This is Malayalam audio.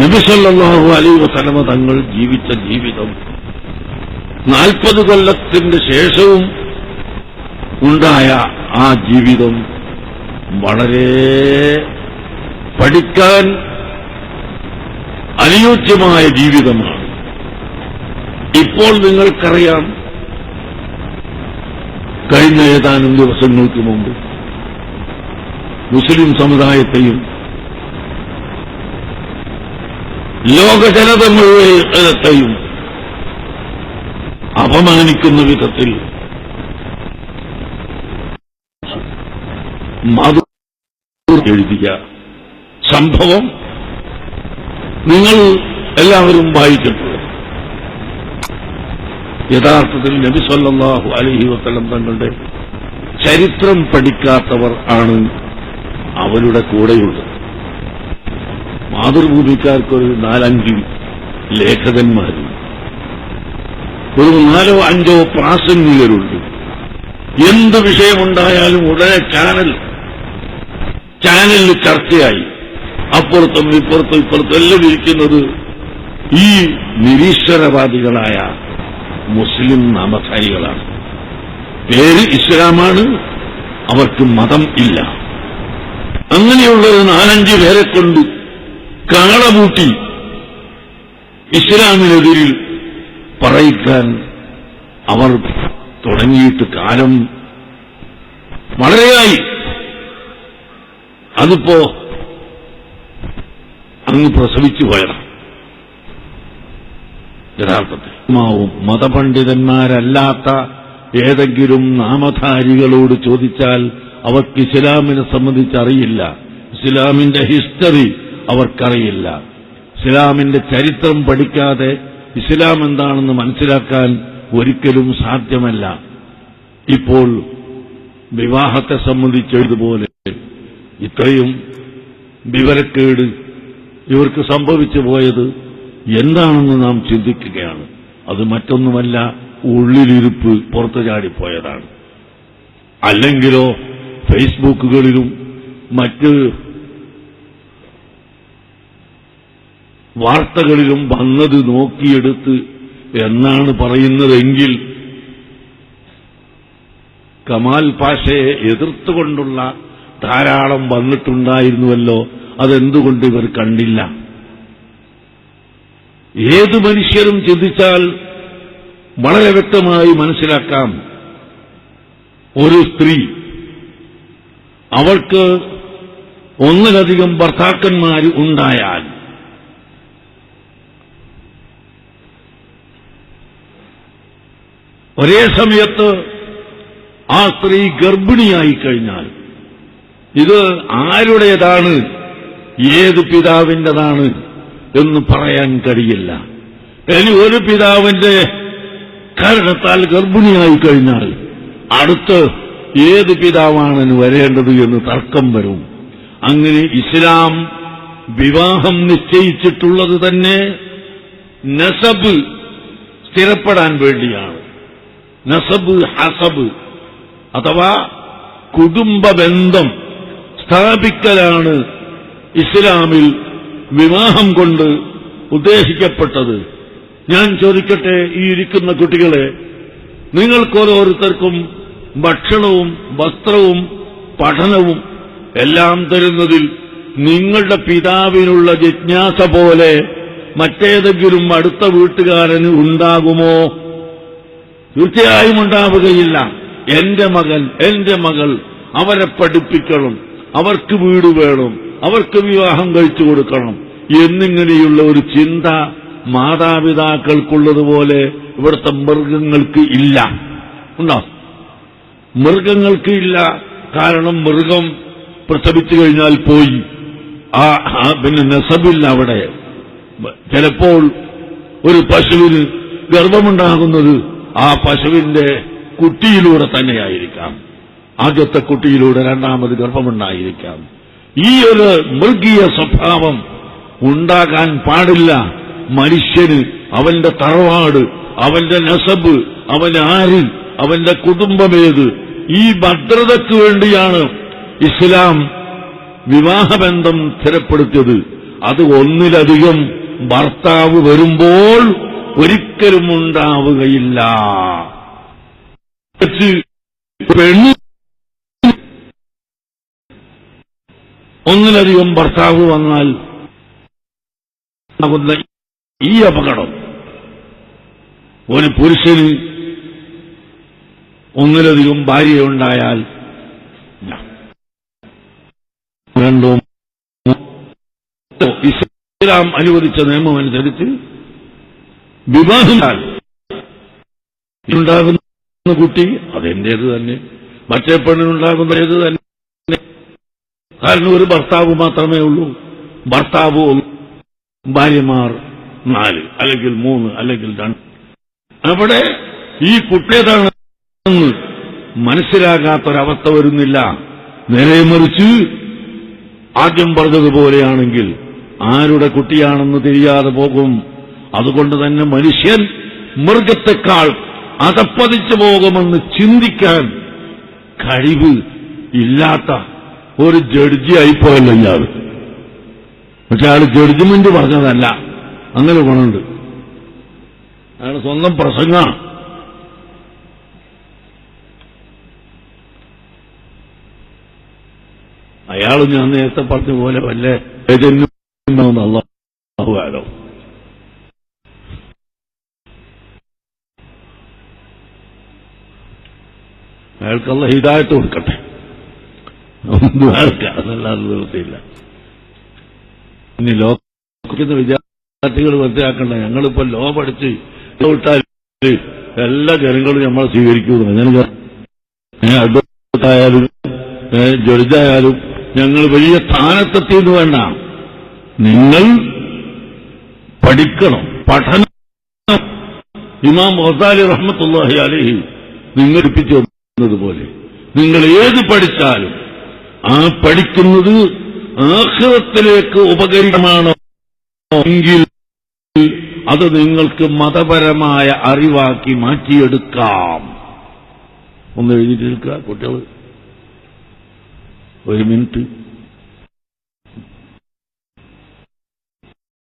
നബിസല്ലാഹു അലൈ വസലമ തങ്ങൾ ജീവിച്ച ജീവിതം നാൽപ്പത് കൊല്ലത്തിന്റെ ശേഷവും ഉണ്ടായ ആ ജീവിതം വളരെ പഠിക്കാൻ അനുയോജ്യമായ ജീവിതമാണ്. ഇപ്പോൾ നിങ്ങൾക്കറിയാം കഴിഞ്ഞ ഏതാനും ദിവസങ്ങൾക്ക് മുമ്പ് മുസ്ലിം സമുദായത്തെയും ലോക ജനത മുഴുവനെയും അപമാനിക്കുന്ന വിധത്തിൽ മധു എഴുതിയ സംഭവം നിങ്ങൾ എല്ലാവരും വായിച്ചിട്ടുണ്ട്. യഥാർത്ഥത്തിൽ നബി സല്ലല്ലാഹു അലൈഹി വസല്ലം തങ്ങളുടെ ചരിത്രം പഠിക്കാത്തവർ ആണ് അവരുടെ കൂടെയുള്ളത്. മാതൃഭൂമിക്കാർക്കൊരു നാലഞ്ച് ലേഖകന്മാരും ഒരു നാലോ അഞ്ചോ പ്രാസംഗികരുണ്ട്. എന്ത് വിഷയമുണ്ടായാലും ഉടനെ ചാനൽ ചാനലിൽ ചർച്ചയായി. അപ്പുറത്തും ഇപ്പുറത്തും ഇപ്പുറത്തും എല്ലാം ഇരിക്കുന്നത് ഈ നിരീശ്വരവാദികളായ മുസ്ലിം നാമധാരികളാണ്. പേര് ഇസ്ലാമാണ് അവർക്ക് മതം ഇല്ല. അങ്ങനെയുള്ള നാലഞ്ച് പേരെ കൊണ്ട് കാളമൂട്ടി ഇസ്ലാമിനെതിരിൽ പറയിക്കാൻ അവർ തുടങ്ങിയിട്ട് കാലം വളരെയായി. അതിപ്പോ അങ്ങ് പ്രസവിച്ചു പോയണം യഥാർത്ഥത്തിൽ മതപണ്ഡിതന്മാരല്ലാത്ത ഏതെങ്കിലും നാമധാരികളോട് ചോദിച്ചാൽ അവർക്ക് ഇസ്ലാമിനെ സംബന്ധിച്ച് അറിയില്ല ഇസ്ലാമിന്റെ ഹിസ്റ്ററി അവർക്കറിയില്ല. ഇസ്ലാമിന്റെ ചരിത്രം പഠിക്കാതെ ഇസ്ലാം എന്താണെന്ന് മനസ്സിലാക്കാൻ ഒരിക്കലും സാധ്യമല്ല. ഇപ്പോൾ വിവാഹത്തെ സംബന്ധിച്ചതുപോലെ ഇത്രയും വിവരക്കേട് ഇവർക്ക് സംഭവിച്ചു പോയത് എന്താണെന്ന് നാം ചിന്തിക്കുകയാണ്. അത് മറ്റൊന്നുമല്ല ഉള്ളിലിരുപ്പ് പുറത്തു ചാടിപ്പോയതാണ്. അല്ലെങ്കിലോ ഫേസ്ബുക്കുകളിലും മറ്റ് വാർത്തകളിലും വന്നത് നോക്കിയെടുത്ത് എന്നാണ് പറയുന്നതെങ്കിൽ കമാൽ പാഷയെ എതിർത്തുകൊണ്ടുള്ള ധാരാളം വന്നിട്ടുണ്ടായിരുന്നുവല്ലോ. അതെന്തുകൊണ്ട് ഇവർ കണ്ടില്ല? ഏത് മനുഷ്യരും ചിന്തിച്ചാൽ വളരെ വ്യക്തമായി മനസ്സിലാക്കാം. ഒരു സ്ത്രീ അവൾക്ക് ഒന്നിലധികം ഭർത്താക്കന്മാർ ഉണ്ടായാൽ ഒരേ സമയത്ത് ആ സ്ത്രീ ഗർഭിണിയായി കഴിഞ്ഞാൽ ഇത് ആരുടേതാണ് ഏത് പിതാവിന്റെതാണ് എന്ന് പറയാൻ കഴിയില്ല. ഇനി ഒരു പിതാവിന്റെ കാരണത്താൽ ഗർഭിണിയായി കഴിഞ്ഞാൽ അടുത്ത് ഏത് പിതാവാണ് വരേണ്ടത് എന്ന് തർക്കം വരും. അങ്ങനെ ഇസ്ലാം വിവാഹം നിശ്ചയിച്ചിട്ടുള്ളത് തന്നെ നസബ് സ്ഥിരപ്പെടാൻ വേണ്ടിയാണ്. നസബ് ഹസബ് അഥവാ കുടുംബ ബന്ധം സ്ഥാപിക്കലാണ് ഇസ്ലാമിൽ വിവാഹം കൊണ്ട് ഉദ്ദേശിക്കപ്പെട്ടത്. ഞാൻ ചോദിക്കട്ടെ ഈ ഇരിക്കുന്ന കുട്ടികളെ നിങ്ങൾക്കോരോരുത്തർക്കും ഭക്ഷണവും വസ്ത്രവും പഠനവും എല്ലാം തരുന്നതിൽ നിങ്ങളുടെ പിതാവിനുള്ള ജിജ്ഞാസ പോലെ മറ്റേതെങ്കിലും അടുത്ത വീട്ടുകാരന് ഉണ്ടാകുമോ? തീർച്ചയായും ഉണ്ടാവുകയില്ല. എന്റെ മകൻ എന്റെ മകൾ അവരെ പഠിപ്പിക്കണം. അവർക്ക് വീട് വേണം. അവർക്ക് വിവാഹം കഴിച്ചു കൊടുക്കണം. എന്നിങ്ങനെയുള്ള ഒരു ചിന്ത മാതാപിതാക്കൾക്കുള്ളതുപോലെ ഇവിടുത്തെ മൃഗങ്ങൾക്ക് ഇല്ല. ഉണ്ടോ? മൃഗങ്ങൾക്ക് ഇല്ല. കാരണം മൃഗം പ്രസവിച്ചു കഴിഞ്ഞാൽ പോയി. ആ പിന്നെ നെസബില്ല അവിടെ. ചിലപ്പോൾ ഒരു പശുവിന് ഗർഭമുണ്ടാകുന്നത് ആ പശുവിന്റെ കുട്ടിയിലൂടെ തന്നെയായിരിക്കാം. ആദ്യത്തെ കുട്ടിയിലൂടെ രണ്ടാമത് ഗർഭമുണ്ടായിരിക്കാം. ഈ ഒരു മൃഗീയ സ്വഭാവം ഉണ്ടാകാൻ പാടില്ല. മനുഷ്യന് അവന്റെ തറവാട് അവന്റെ നസബ് അവൻ ആര് അവന്റെ കുടുംബമേത്. ഈ ഭദ്രതയ്ക്ക് വേണ്ടിയാണ് ഇസ്ലാം വിവാഹബന്ധം സ്ഥിരപ്പെടുത്തിയത്. അത് ഒന്നിലധികം ഭർത്താവ് വരുമ്പോൾ ഒരിക്കലും ഉണ്ടാവുകയില്ല പെണ്ണു ഒന്നിലധികം ഭർത്താവ് വന്നാൽ ഈ അപകടം ഒരു പുരുഷന് ഒന്നിലധികം ഭാര്യയുണ്ടായാൽ രണ്ടോ ഇസ്ലാം അനുവദിച്ച നിയമം അനുസരിച്ച് വിവാഹം ഉണ്ടാകുന്ന കുട്ടി അതെന്റേത് തന്നെ. മറ്റേ പെണ്ണിനുണ്ടാകുന്ന ഏത് തന്നെ. കാരണം ഒരു ഭർത്താവ് മാത്രമേ ഉള്ളൂ. ഭർത്താവ് ഭാര്യമാർ നാല് അല്ലെങ്കിൽ മൂന്ന് അല്ലെങ്കിൽ രണ്ട്. അവിടെ ഈ കുട്ടിയതാണ് മനസ്സിലാകാത്തൊരവസ്ഥ വരുന്നില്ല. നേരെ മറിച്ച് ആദ്യം പറഞ്ഞതുപോലെയാണെങ്കിൽ ആരുടെ കുട്ടിയാണെന്ന് തിരിയാതെ പോകും. അതുകൊണ്ട് തന്നെ മനുഷ്യൻ മൃഗത്തെക്കാൾ അതപ്പതിച്ചു പോകുമെന്ന് ചിന്തിക്കാൻ കഴിവ് ഇല്ലാത്ത ഒരു ജഡ്ജി ആയിപ്പോയല്ലോ ഇയാൾ. പക്ഷെ അയാൾ ജഡ്ജ്മെന്റ് പറഞ്ഞതല്ല. അങ്ങനെ ഗുണമുണ്ട്. അയാൾ സ്വന്തം പ്രസംഗ അയാൾ ഞാൻ നേരത്തെ പറഞ്ഞ പോലെ വല്ല ഏജന്റും അള്ളാഹുവാലോ അയാൾക്കുള്ള ഹിതായത്ത് കൊടുക്കട്ടെ. ഒന്നും അയാൾക്ക് അതല്ലാതെ നിവൃത്തിയില്ല. ഇനി ലോകത്തിന് വിദ്യാർത്ഥികൾ മനസ്സിലാക്കണ്ട ഞങ്ങളിപ്പോ ലോ പഠിച്ച് വിട്ടാൽ എല്ലാ ജനങ്ങളും നമ്മൾ ഞാൻ അഡ്വത്തായാലും ജഡ്ജായാലും ഞങ്ങൾ വലിയ സ്ഥാനത്തെത്തിയെന്ന് വേണ്ട. നിങ്ങൾ പഠിക്കണം പഠനം. ഇമാം മൊസാലി റഹ്മത്തുള്ളാഹി അലഹി നിങ്ങൾ പഠിപ്പിച്ചു തന്നതുപോലെ നിങ്ങൾ ഏത് പഠിച്ചാലും ആ പഠിക്കുന്നത് ആഹ്ലത്തിലേക്ക് ഉപകരിക്കമാണോ എങ്കിൽ അത് നിങ്ങൾക്ക് മതപരമായ അറിവാക്കി മാറ്റിയെടുക്കാം. ഒന്ന് എഴുതിയിട്ടെടുക്കുക കുട്ടികൾ ഒരു മിനിറ്റ്.